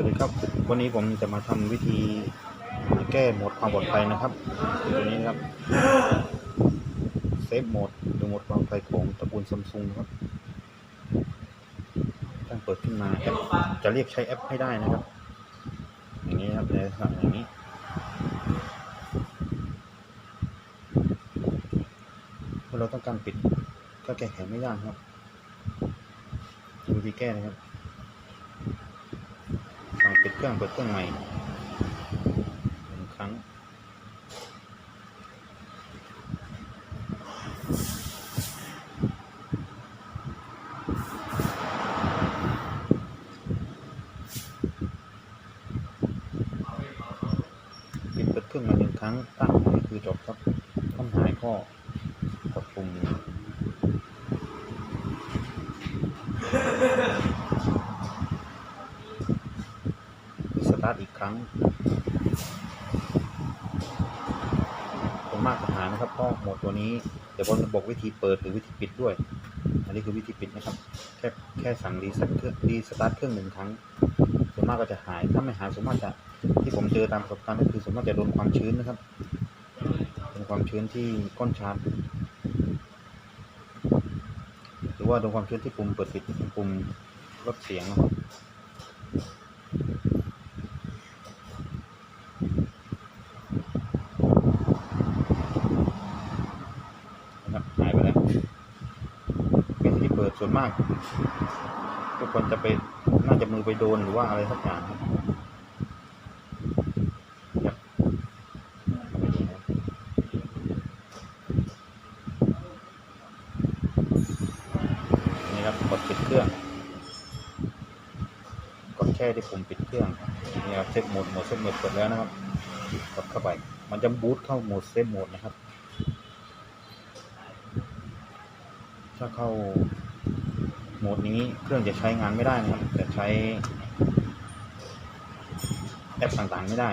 วัสดีครับวันนี้ผมจะมาทำวิธีแก้โหมดความปลอดภัยนะครับตัวนี้นะครับเซฟโหมดหรือโหมดความปลอดภัยของตระกูลซัมซุงครับตั้งเปิดขึ้นมาแอปจะเรียกใช้แอปให้ได้นะครับ อย่างนี้ครับในลักษณะอย่างนี้เมื่อเราต้องการปิดก็แก้ไขไม่ยากครับดูวิธีแก้นะครับ ปิดเครื่องเปิดเครื่องใหม่หนึ่งครั้ง ปิดเปิดเครื่องใหม่หนึ่งครั้ง ตั้งนี่คือจบครับต้องหายก็กดปุ่มสตาร์ทอีกครั้งผมมากปัญหานะครับเพราะโหมดตัวนี้เดี๋ยวผมจะบอกวิธีเปิดหรือวิธีปิดด้วย อันนี้คือวิธีปิดนะครับ แค่แค่สั่งรีเซ็ตเครื่องรีสตาร์ทเครื่องหนึ่งครั้งส่วนมากก็จะหายถ้าไม่หายส่วนมากจะที่ผมเจอตามประสบการณ์ก็คือส่วนมากจะโดนความชื้นนะครับเป็นความชื้นที่ก้นชาร์จหรือว่าโดนความชื้นที่ปุ่มเปิดปิดปุ่มลดเสียงนะครับหายไปแล้ววิธีเปิด ส่วนมากทุกคนจะไปน่าจะมือไปโดนหรือว่าอะไรสักอย่างครับนี่ครับกดปิดเครื่อง กดแค่ที่ปุ่มปิดเครื่องนี่ครับเซฟโหมดโหมดเซฟโหมดเปิดแล้วนะครับกดเข้าไป มันจะบูตเข้าโหมดเซฟโหมดนะครับ ถ้าเข้า โหมดนี้เครื่องจะใช้งานไม่ได้นะครับจะใช้แอปต่างๆไม่ได้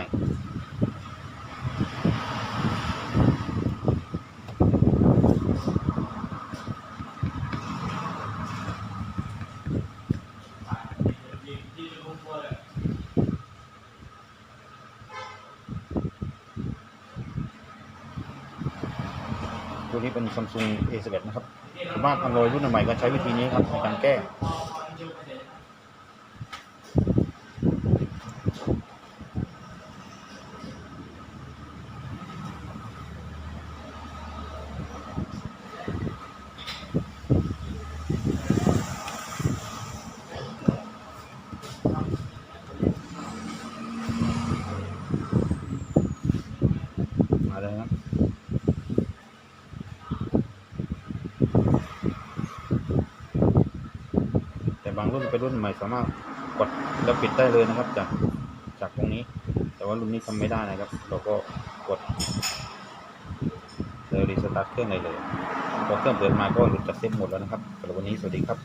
ตัวนี้เป็น Samsung A11 นะครับส่วนมาก Android รุ่นใหม่ก็ใช้วิธีนี้ครับในการแก้ มาเลยครับ แต่บาง รุ่นเป็นรุ่นใหม่สามารถกดแล้วปิดได้เลยนะครับ จากจากตรงนี้ แต่ว่ารุ่นนี้ทำไม่ได้นะครับ เราก็กดเลยรีสตาร์ทเครื่องเลยเลยพอเครื่องเปิดมาก็หลุดจากเซฟหมดแล้วนะครับสำหรับวันนี้สวัสดีครับ